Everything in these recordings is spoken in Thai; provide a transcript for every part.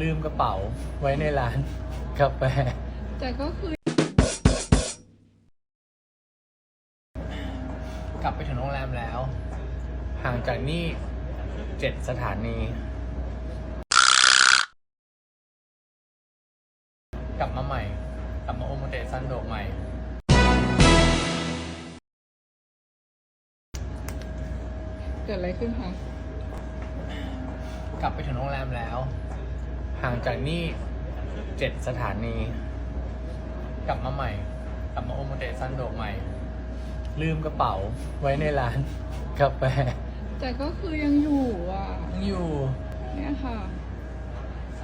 ลืมกระเป๋าไว้ในร้านกาแฟ แต่ก็คือกลับไปถึงโรงแรมแล้ว ห่างจากนี่เจ็ดสถานี กลับมาใหม่ กลับมาโอโมเตซันโดใหม่ เกิดอะไรขึ้นคะ กลับไปถึงโรงแรมแล้ว ห่างจากนี่เจ็ดสถานี กลับมาใหม่ กลับมาโอโมเตซันโดใหม่ ลืมกระเป๋าไว้ในร้านกาแฟแต่ก็คือยังอยู่อะ ยังอยู่ เนี่ยค่ะ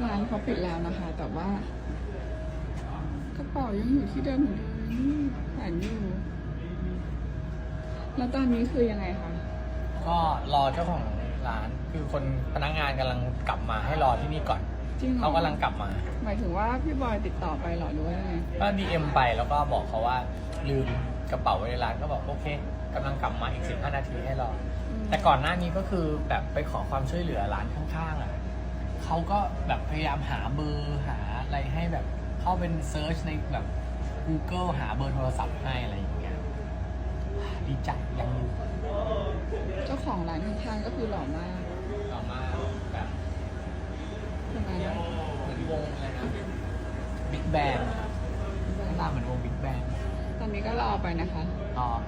ร้านเขาปิดแล้วนะคะ แต่ว่า กระเป๋ายังอยู่ที่เดิมเหมือนเดิมนี่แขวนอยู่ แล้วตอนนี้คือยังไงคะ ก็รอเจ้าของร้านคือคนพนักงานกำลังกลับมาให้รอที่นี่ก่อน จริงเหรอ เขากำลังกลับมา หมายถึงว่าพี่บอยติดต่อไปเหรอหรือว่ายังไงก็ดีเอ็มไปแล้วก็บอกเขาว่าลืมกระเป๋าไว้ในร้านก็บอกโอเคกำลังกลับมาอีก 15 นาทีให้รออืมแต่ก่อนหน้านี้ก็คือแบบไปขอความช่วยเหลือร้านข้างๆอะเขาก็แบบพยายามหาเบอร์หาอะไรให้แบบเข้าเป็นเซิร์ชในแบบ Google หาเบอร์โทรศัพท์ให้อะไรอย่างเงี้ยดีใจยังอยู่ เจ้าของร้านข้างๆก็คือหล่อมาก ต่อมาแบบ ทำไมนะ เหมือนวงอะไรนะบิ๊ก แบงหน้าตาเหมือนวงบิ๊กแบงตอนนี้ก็รอไปนะคะ รอครับ